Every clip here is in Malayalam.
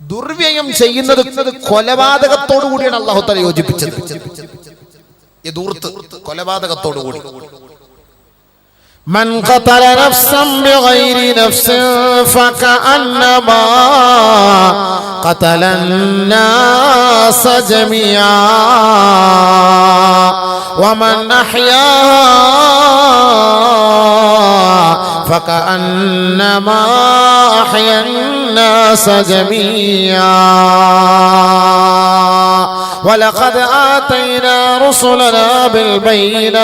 ദുർവ്യയം ചെയ്യുന്നത് കൊലപാതകത്തോടു കൂടിയാണ് അള്ളാഹു തല യോജിപ്പിച്ചത് ഈ ദൂർത്ത് കൊലപാതകത്തോടു കൂടി من قتل نفسا بغير نفس فكأنما قتل الناس جميعا ومن أحياها فكأنما أحيا الناس جميعا. ولقد آتينا رسلنا بالبينات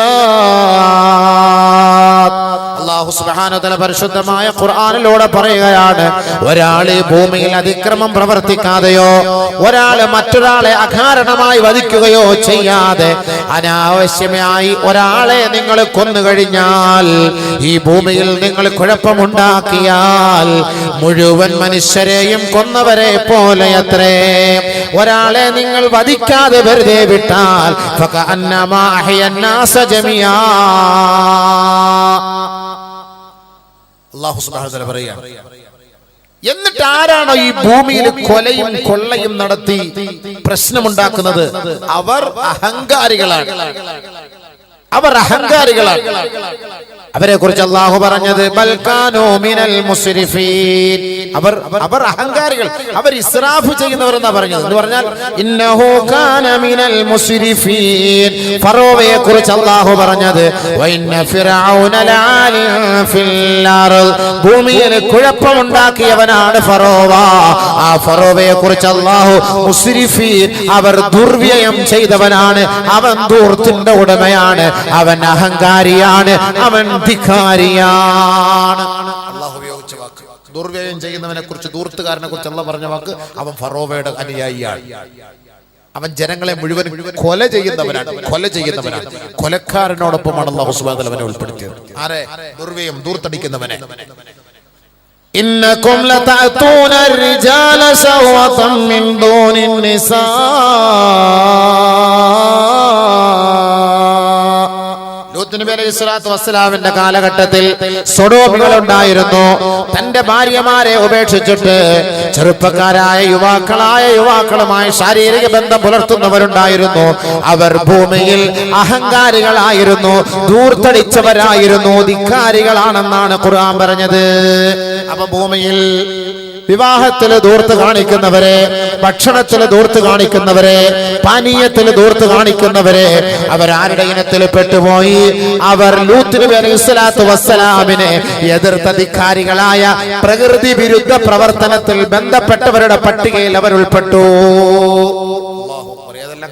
അള്ളാഹു സുബ്ഹാനഹു പരിശുദ്ധമായ ഖുർആാനിലൂടെ പറയുകയാണ് ഒരാൾ ഭൂമിയിൽ അതിക്രമം പ്രവർത്തിക്കാതെയോ ഒരാൾ മറ്റൊരാളെ അകാരണമായി വധിക്കുകയോ ചെയ്യാതെ അനാവശ്യമായി ഒരാളെ നിങ്ങൾ കൊന്നുകഴിഞ്ഞാൽ ഈ ഭൂമിയിൽ നിങ്ങൾ കുഴപ്പമുണ്ടാക്കിയാൽ മുഴുവൻ മനുഷ്യരെയും കൊന്നവരെ പോലെ അത്രേ ഒരാളെ നിങ്ങൾ വധിക്കാതെ വെറുതെ വിട്ടാൽ അന്നമാ ജമിയാ. അള്ളാഹു വതആല പറയുകയാണ് എന്നിട്ട് ആരാണോ ഈ ഭൂമിയിൽ കൊലയും കൊള്ളയും നടത്തി പ്രശ്നമുണ്ടാക്കുന്നത് അവർ അഹങ്കാരികളാണ്. അവർ അഹങ്കാരികളാണ്. അവരെ കുറിച്ച് അള്ളാഹു പറഞ്ഞത് മിനൽ മുസ്രിഫീൻ. അവർ അവർ അഹങ്കാരികൾ അവർ ഇസ്രാഫ് ചെയ്യുന്നവർ എന്നാ പറഞ്ഞത്. എന്ന് പറഞ്ഞാൽ കാന മിനൽ മുസ്രിഫീൻ. കുറിച്ച് അള്ളാഹു പറഞ്ഞത് ഫിൽ ഭൂമിയിൽ കുഴപ്പമുണ്ടാക്കിയവനാണ് ഫറോവ. ആ ഫറോവയെ കുറിച്ച് അള്ളാഹു മുസ്രിഫീൻ അവർ ദുർവ്യയം ചെയ്തവനാണ്. അവൻ ദൂർത്തിന്റെ ഉടമയാണ്. അവൻ അഹങ്കാരിയാണ്. അവൻ ധിക്കാരിയാണ് അള്ളാഹു ഉപയോഗിച്ച വാക്ക് ദുർവ്യയം ചെയ്യുന്നവനെ കുറിച്ച് ദൂർത്തുകാരനെ കുറിച്ച് അള്ള പറഞ്ഞ വാക്ക് അവൻ ഫറോവയുടെ അനുയായിയാണ് അവൻ ജനങ്ങളെ മുഴുവൻ കൊല ചെയ്യുന്നവനാണ് കൊല ചെയ്യുന്നവനാണ് കൊലക്കാരനോടൊപ്പമാണ് അള്ളാഹു സുബാദ് അവനെ ഉൾപ്പെടുത്തിയത് ആരെ ദുർവ്യയം ദൂർത്തടിക്കുന്നവനെ إنكم لتأتون الرجال شهوة من دون النساء നബി അലൈഹി സ്വലാത്തു വസ്സലാമിന്റെ കാലഘട്ടത്തിൽ സൊഡോമികൾ ഉണ്ടായിരുന്നു തന്റെ ഭാര്യമാരെ ഉപേക്ഷിച്ചിട്ട് ചെറുപ്പക്കാരായ യുവാക്കളായ യുവാക്കളുമായി ശാരീരിക ബന്ധം പുലർത്തുന്നവരുണ്ടായിരുന്നു. അവർ ഭൂമിയിൽ അഹങ്കാരികളായിരുന്നു ദൂർത്തടിച്ചവരായിരുന്നു ധിക്കാരികളാണെന്നാണ് ഖുർആൻ പറഞ്ഞത്. അപ്പൊ ഭൂമിയിൽ വിവാഹത്തിൽ ദൂർത്ത് കാണിക്കുന്നവരെ ഭക്ഷണത്തിൽ ദൂർത്ത് കാണിക്കുന്നവരെ പാനീയത്തിൽ ദൂർത്ത് കാണിക്കുന്നവരെ അവർ അവരാരുടെ ഇനത്തിൽ പെട്ടുപോയി. അവർ വസ്സലാമിനെ എതിർത്ത ധിക്കാരികളായ പ്രകൃതി വിരുദ്ധ പ്രവർത്തനത്തിൽ ബന്ധപ്പെട്ടവരുടെ പട്ടികയിൽ അവർ ഉൾപ്പെട്ടു.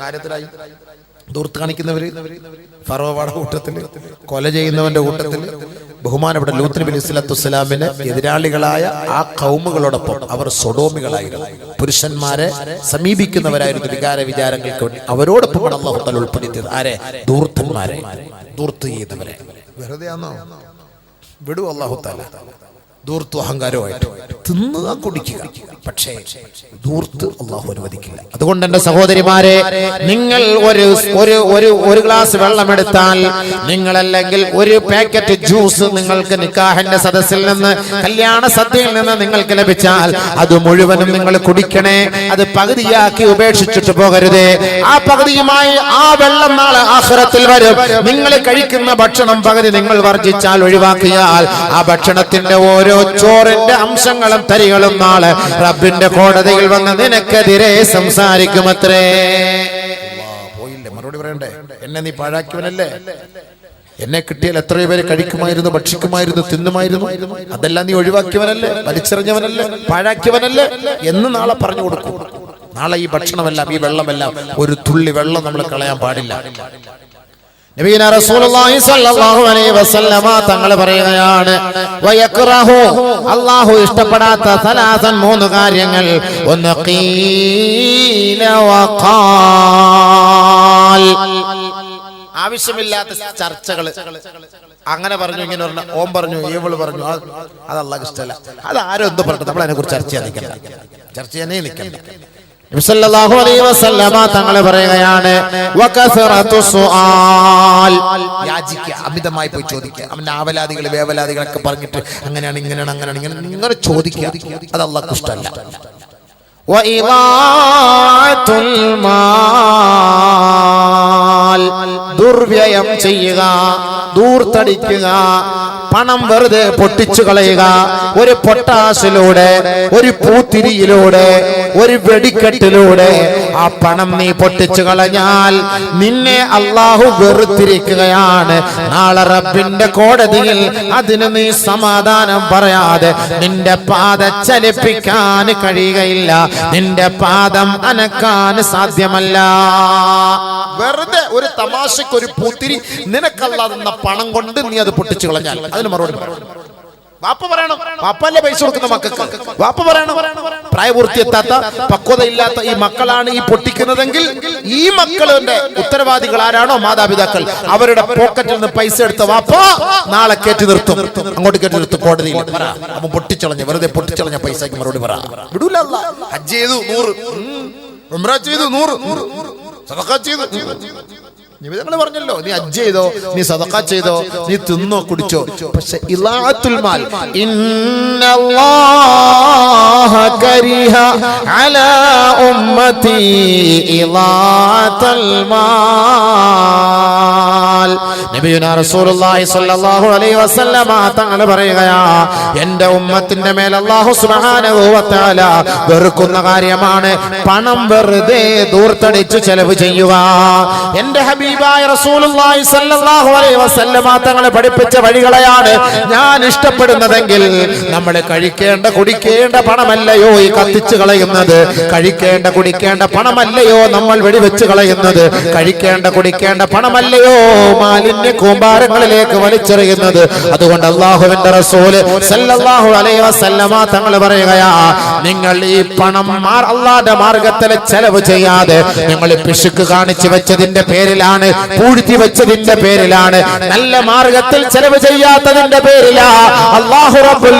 കാര്യത്തിലായി? ദൂർത്ത് കാണിക്കുന്നവര് ഫറോവാട കൂട്ടത്തിൽ കൊല ചെയ്യുന്നവന്റെ കൂട്ടത്തിൽ ബഹുമാനപ്പെട്ട ലൂത്ത് നബി അലൈഹി വസ്സലാമിന് എതിരാളികളായ ആ കൗമുകളോടൊപ്പം അവർ സൊഡോമികളായിരുന്നു. പുരുഷന്മാരെ സമീപിക്കുന്നവരായിരുന്നു വികാര വിചാരങ്ങൾക്ക് അവരോടൊപ്പം അള്ളാഹുത്തൽ ഉൾപ്പെടുത്തിയത്. ആരെ? ദൂർത്തന്മാരെ ദൂർത്ത് ചെയ്തവരെ. വെറുതെ ആണോ വിടു അള്ളാഹു താല ദൂർത്തു അഹങ്കാരമായിട്ട് തിന്നുക കുടിക്കുക. പക്ഷേ ദൂർത്ത് അള്ളാഹു അനുവദിക്കില്ല. അതുകൊണ്ട് എന്റെ സഹോദരിമാരെ നിങ്ങൾ ഒരു ഒരു ഒരു ഒരു ഗ്ലാസ് വെള്ളമെടുത്താൽ നിങ്ങളല്ലെങ്കിൽ ഒരു പാക്കറ്റ് ജ്യൂസ് നിങ്ങൾക്ക് നിക്കാഹിന്റെ സദസ്സിൽ നിന്ന് കല്യാണ സദ്യയിൽ നിന്ന് നിങ്ങൾക്ക് ലഭിച്ചാൽ അത് മുഴുവനും നിങ്ങൾ കുടിക്കണേ. അത് പകുതിയാക്കി ഉപേക്ഷിച്ചിട്ട് പോകരുതേ. ആ പകുതിയുമായി ആ വെള്ളം നാളെ ആഹ്റത്തിൽ വരും. നിങ്ങൾ കഴിക്കുന്ന ഭക്ഷണം പകുതി നിങ്ങൾ വർജിച്ചാൽ ഒഴിവാക്കിയാൽ ആ ഭക്ഷണത്തിന്റെ ഓരോ ചോറിന്റെ അംശങ്ങളും തരികളും നാളെ റബ്ബിന്റെ കോടതിയിൽ വന്ന് നിനക്കെതിരെ സംസാരിക്കുമത്രേ. പോയില്ലേ? മറുപടി പറയണ്ടേ? എന്നെ നീ പാഴാക്കിയവനല്ലേ? എന്നെ കിട്ടിയാൽ എത്രയോ പേര് കഴിക്കുമായിരുന്നു ഭക്ഷിക്കുമായിരുന്നു തിന്നുമായിരുന്നു. അതെല്ലാം നീ ഒഴിവാക്കിയവനല്ലേ? വലിച്ചെറിഞ്ഞവനല്ലേ? പാഴാക്കിയവനല്ലേ? എന്ന് നാളെ പറഞ്ഞു കൊടുക്കും. നാളെ ഈ ഭക്ഷണമെല്ലാം ഈ വെള്ളമെല്ലാം ഒരു തുള്ളി വെള്ളം നമ്മൾ കളയാൻ പാടില്ല. നബീന റസൂലുള്ളാഹി സ്വല്ലല്ലാഹു അലൈഹി വസല്ലമ തങ്ങൾ പറയുകയാണ് വയക്റഹു അല്ലാഹു ഇഷ്ടപ്പെടാത്ത സലാസൻ മൂന്ന് കാര്യങ്ങൾ. ഒന്ന് ഖീല ആവശ്യമില്ലാത്ത ചർച്ചകൾ അങ്ങനെ പറഞ്ഞു ഇങ്ങനെ പറഞ്ഞു ഓം പറഞ്ഞു ഏവൾ പറഞ്ഞു അതല്ല ഇഷ്ടമല്ല. അത് ആരും എന്ത് പറഞ്ഞു നമ്മൾ അതിനെ കുറിച്ച് ചർച്ച ചെയ്യാൻ നിൽക്കണം ചർച്ച ചെയ്യാനേ നിൽക്കണ്ട. നബി സല്ലല്ലാഹു അലൈഹി വസല്ലമ തങ്ങൾ പറയുകയാണ് വകസറത്തു സുആൽ യാചിക്കുക അമിതമായി പോയി ചോദിക്കുക അവന്റെ ആവലാദികൾ വേവലാദികളൊക്കെ പറഞ്ഞിട്ട് അങ്ങനെയാണ് ഇങ്ങനെയാണ് അങ്ങനെയാണ് ഇങ്ങനെ ഇങ്ങനെ ചോദിക്കുക അത് അള്ളാഹ് ഇഷ്ടമല്ല وإضاعة المال ദുർവ്യയം ചെയ്യുക ദൂർത്തടിക്കുക പണം വെറുതെ പൊട്ടിച്ചു കളയുക ഒരു പൊട്ടാസിലൂടെ ഒരു പൂത്തിരിയിലൂടെ ഒരു വെടിക്കെട്ടിലൂടെ ആ പണം നീ പൊട്ടിച്ചു കളഞ്ഞാൽ നിന്നെ അള്ളാഹു വെറുത്തിരിക്കുകയാണ്. നാളെ റബ്ബിന്റെ കോടതിയിൽ അതിന് നീ സമാധാനം പറയാതെ നിന്റെ പാത ചലിപ്പിക്കാൻ കഴിയുകയില്ല. നിന്റെ പാദം അനക്കാൻ സാധ്യമല്ല. വെറുതെ ഒരു തമാശക്ക് ഒരു പൂത്തിരി നിനക്കല്ലാതെന്ന പണം കൊണ്ട് നീ അത് പൊട്ടിച്ചു കളഞ്ഞാൽ അതിന് മറുപടി. വാപ്പ പറയണം. വാപ്പല്ലേ പൈസ കൊടുക്കുന്ന മക്കൾക്ക്? വാപ്പ പറയണം. പ്രായപൂർത്തിയെത്താത്ത പക്വതയില്ലാത്ത ഈ മക്കളാണ് ഈ പൊട്ടിക്കുന്നതെങ്കിൽ ഈ മക്കളുടെ ഉത്തരവാദികൾ ആരാണോ? മാതാപിതാക്കൾ. അവരുടെ പോക്കറ്റിൽ നിന്ന് പൈസ എടുത്ത വാപ്പ നാളെ കയറ്റി നിർത്തും. അങ്ങോട്ട് കയറ്റി നിർത്തും. കോടതിയിൽ. അവൻ പൊട്ടിച്ചളഞ്ഞ വെറുതെ പൊട്ടിച്ചളഞ്ഞ പൈസക്ക് മറുപടി പറ. വിടൂല. ഹജ്ജ് ചെയ്തു നൂറ്. ചെയ്തു നൂറ്. ചെയ്തു. നിമിതങ്ങൾ പറഞ്ഞല്ലോ. നീ അജ് ചെയ്തോ നീ സദക്ക ചെയ്തോ നീ തിന്നോ കുടിച്ചോ. പക്ഷെ ഇലാത്തുൽ മാൽ ഇന്നല്ലാഹ കരിഹ അലാ ഉമ്മതി ഇലാത്തുൽ മാൽ. എന്നാൽ നബിയുനാ റസൂലുള്ളാഹി സ്വല്ലല്ലാഹു അലൈഹി വസല്ലമ തങ്ങൾ പറയുകയാ എന്റെ ഉമ്മത്തിന്റെ മേൽ അല്ലാഹു സുബ്ഹാനഹു വ വെറുക്കുന്ന കാര്യമാണ്. പണം വെറുതെ ദൂർത്തടിച്ചു ചെലവ് ചെയ്യുക. എന്റെ ഹബീബായ റസൂലുള്ളാഹി സ്വല്ലല്ലാഹു അലൈഹി വസല്ലമ തങ്ങൾ പഠിപ്പിച്ച വഴികളെയാണ് ഞാൻ ഇഷ്ടപ്പെടുന്നതെങ്കിൽ നമ്മൾ കഴിക്കേണ്ട കുടിക്കേണ്ട പണമല്ലയോ ഈ കത്തിച്ചു കളയുന്നത്? കഴിക്കേണ്ട കുടിക്കേണ്ട പണമല്ലയോ നമ്മൾ വെടിവെച്ച് കളയുന്നത്? കഴിക്കേണ്ട കുടിക്കേണ്ട പണമല്ലയോ മാലിന്യ കൂമ്പാരങ്ങളിലേക്ക് വലിച്ചെറിയുന്നത്. അതുകൊണ്ട് അള്ളാഹുവിന്റെ റസൂൽ സല്ലല്ലാഹു അലൈഹി വസല്ലമ തങ്ങൾ പറയുകയാ നിങ്ങൾ ഈ പണം അള്ളാന്റെ മാർഗത്തിൽ ചെലവ് ചെയ്യാതെ നിങ്ങൾ പിശുക്ക് കാണിച്ചു വെച്ചതിന്റെ പേരിലാണ് പൂഴ്ത്തി വെച്ചതിന്റെ പേരിലാണ് നല്ല മാർഗത്തിൽ ചെലവ് ചെയ്യാത്തതിന്റെ പേരിലാ അള്ളാഹു റബ്ബുൽ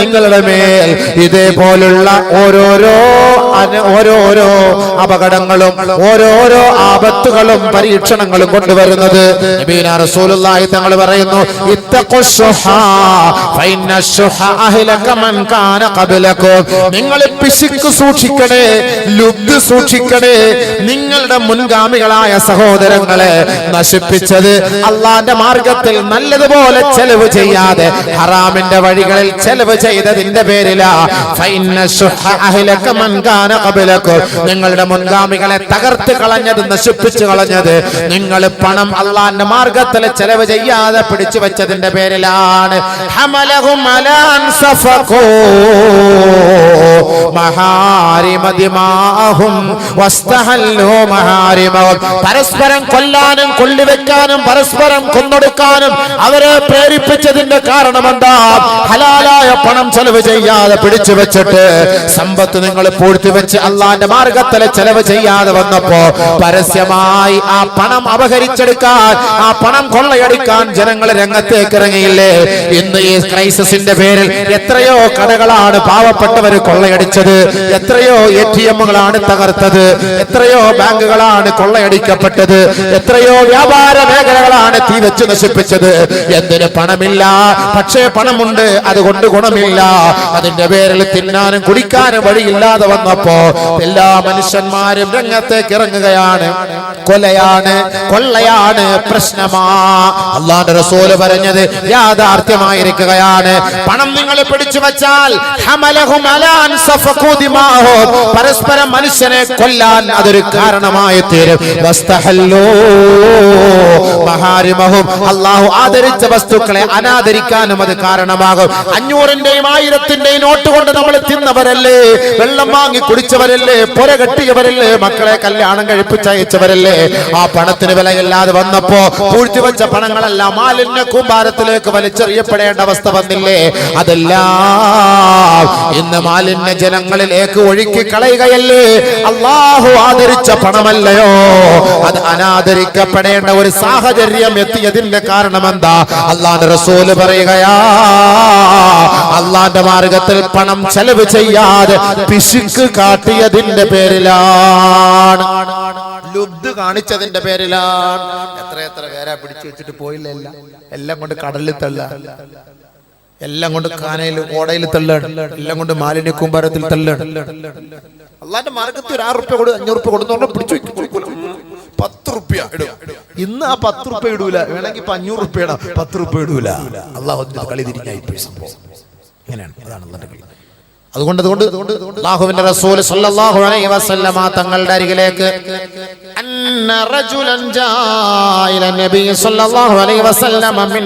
നിങ്ങളുടെ മേൽ ഇതേപോലുള്ള ഓരോരോ ഓരോരോ അപകടങ്ങളും ഓരോരോ ആപത്തുകളും പരീക്ഷണങ്ങളും കൊണ്ടുവരുന്നത്. റസൂലുള്ളാഹി തങ്ങൾ പറയുന്നു നിങ്ങൾ പിശുക്ക് സൂക്ഷിക്കണേ ലുബ്ധ് സൂക്ഷിക്കണേ നിങ്ങളുടെ മുൻഗാമികളായ സഹോദരങ്ങളെ നശിപ്പിച്ചത് അള്ളാന്റെ മാർഗത്തിൽ നല്ലതുപോലെ ചെലവ് ചെയ്യാതെ ഹറാമിന്റെ വഴികളിൽ ചെലവ് ചെയ്തതിന്റെ പേരിലാ നിങ്ങളുടെ മുൻഗാമികളെ തകർത്ത് കളഞ്ഞത് നശിപ്പിച്ചു കളഞ്ഞത് നിങ്ങൾ പണം അള്ളാന്റെ മാർഗത്തിൽ ചെലവ് ചെയ്യാതെ പിടിച്ചു വെച്ചതിന്റെ പേരിലാണ്. പരസ്പരം കൊല്ലാനും കൊള്ളിവെക്കാനും പരസ്പരം കൊന്നൊടുക്കാനും അവരെ പ്രേരിപ്പിച്ചതിന്റെ കാരണം എന്താ ഹലാലായ പണം ചെലവ് ചെയ്യാതെ പിടിച്ചു വെച്ചിട്ട് സമ്പത്ത് നിങ്ങൾ പൂഴ്ത്തി വെച്ച് അള്ളാന്റെ മാർഗത്തിൽ ചെലവ് ചെയ്യാതെ വന്നപ്പോ പരസ്യമായി ആ പണം അപഹരിച്ചെടുക്കാൻ ആ പണം കൊള്ളയടിക്കാൻ ജനങ്ങൾ രംഗത്തേക്ക് ഇറങ്ങിയില്ലേ? ഇന്ന് ഈ ക്രൈസിന്റെ പേരിൽ എത്രയോ കടകളാണ് പാവപ്പെട്ടവർ കൊള്ളയടിച്ചത് എത്രയോ എ ടി എമ്മുകളാണ് തകർത്തത് എത്രയോ ബാങ്കുകളാണ് കൊള്ളയടിക്കപ്പെട്ടത് എത്രയോ വ്യാപാര മേഖലകളാണ് തീ വെച്ച് നശിപ്പിച്ചത്. എന്തിന് പണമില്ല? പക്ഷേ പണമുണ്ട് അതുകൊണ്ട് ഗുണമില്ല. അതിന്റെ പേരിൽ തിന്നാനും കുടിക്കാനും വഴിയില്ലാതെ വന്നപ്പോ എല്ലാ മനുഷ്യന്മാരും രംഗത്തേക്ക് ഇറങ്ങുകയാണ്. കൊലയാണ് കൊള്ളയാണ് പ്രശ്നമാ. അള്ളാന്റെ റസൂൽ പറഞ്ഞത് യാഥാർത്ഥ്യമായിരിക്കുകയാണ്. പണം നിങ്ങൾ പിടിച്ചു വച്ചാൽ. പരസ്പരം മനുഷ്യനെ കൊല്ലാൻ അതൊരു കാരണമായി തീരും. വസ്തഹല്ലൂ. മഹാരിമഹും അള്ളാഹു ആദരിച്ച വസ്തുക്കളെ അനാദരിക്കാനും അത് കാരണമാകും. അഞ്ഞൂറിന്റെയും ആയിരത്തിന്റെയും നോട്ട് കൊണ്ട് നമ്മൾ തിന്നവരല്ലേ? വെള്ളം വാങ്ങി കുടിച്ചവരല്ലേ? പുര കെട്ടിയവരല്ലേ? മക്കളെ കല്യാണം കഴിപ്പിച്ചയച്ചവരല്ലേ ആ പണത്തിന് വിലയില്ലാതെ വന്നപ്പോ പൂഴ്ത്തി വെച്ച പണങ്ങളെല്ലാം മാലിന്യ കൂമ്പാരത്തിലേക്ക് വലിച്ചെറിയപ്പെടേണ്ട അവസ്ഥ വന്നില്ലേ? അതെല്ലാം ഇന്ന് മാലിന്യ ജനങ്ങളിലേക്ക് ഒഴുക്കി കളയുകയല്ലേ? അള്ളാഹു ആദരിച്ച പണമല്ലയോ? അത് അനാദരിക്കപ്പെടേണ്ട ഒരു സാഹചര്യം എത്തിയതിന്റെ കാരണം എന്താ അള്ളാന്റെ റസൂൽ പറയുകയാ അള്ളാന്റെ മാർഗത്തിൽ പണം ചെലവ് ചെയ്യാതെ പിശുക്ക് കാട്ടിയതിന്റെ പേരിലാണ്. ലുബ്ദ് കാണിച്ചതിന്റെ പേരിലാണ്. എത്ര എത്ര പേരാ പിടിച്ചു വെച്ചിട്ട് പോയില്ല എല്ലാം. കൊണ്ട് കടലിൽ തള്ള. എല്ലാം കൊണ്ട് കാനയിൽ ഓടയിൽ തള്ളാണ് എല്ലാം കൊണ്ട് മാലിന്യ കൂമ്പാരത്തിൽ തള്ളാണ് അള്ളാന്റെ മാർഗത്തിൽ ഒരു ആറ് റുപ്യ കൊടുത്ത് അഞ്ഞൂറ് റുപ്യ കൊടുത്തോണ്ട് പിടിച്ചു. പത്ത് റുപ്യ ഇടും. ഇന്ന് ആ പത്ത് റുപ്യ ഇടൂല. വേണമെങ്കിൽ ഇപ്പൊ അഞ്ഞൂറ് റുപ്യ ഇടാം. പത്ത് റുപ്യ ഇടൂല അള്ളാഹു കളി തിരിഞ്ഞായി സംഭവം. ഇങ്ങനെയാണ്. അതാണ് അള്ളാന്റെ കളി. അതുകൊണ്ട് അതുകൊണ്ട് അള്ളാഹുവിന്റെ റസൂൽ സല്ലല്ലാഹു അലൈഹി വസല്ലമ തങ്ങളുടെ അരികിലേക്ക് അന്ന റജുലൻ ജാ ഇല നബി സല്ലല്ലാഹു അലൈഹി വസല്ലമ മിൻ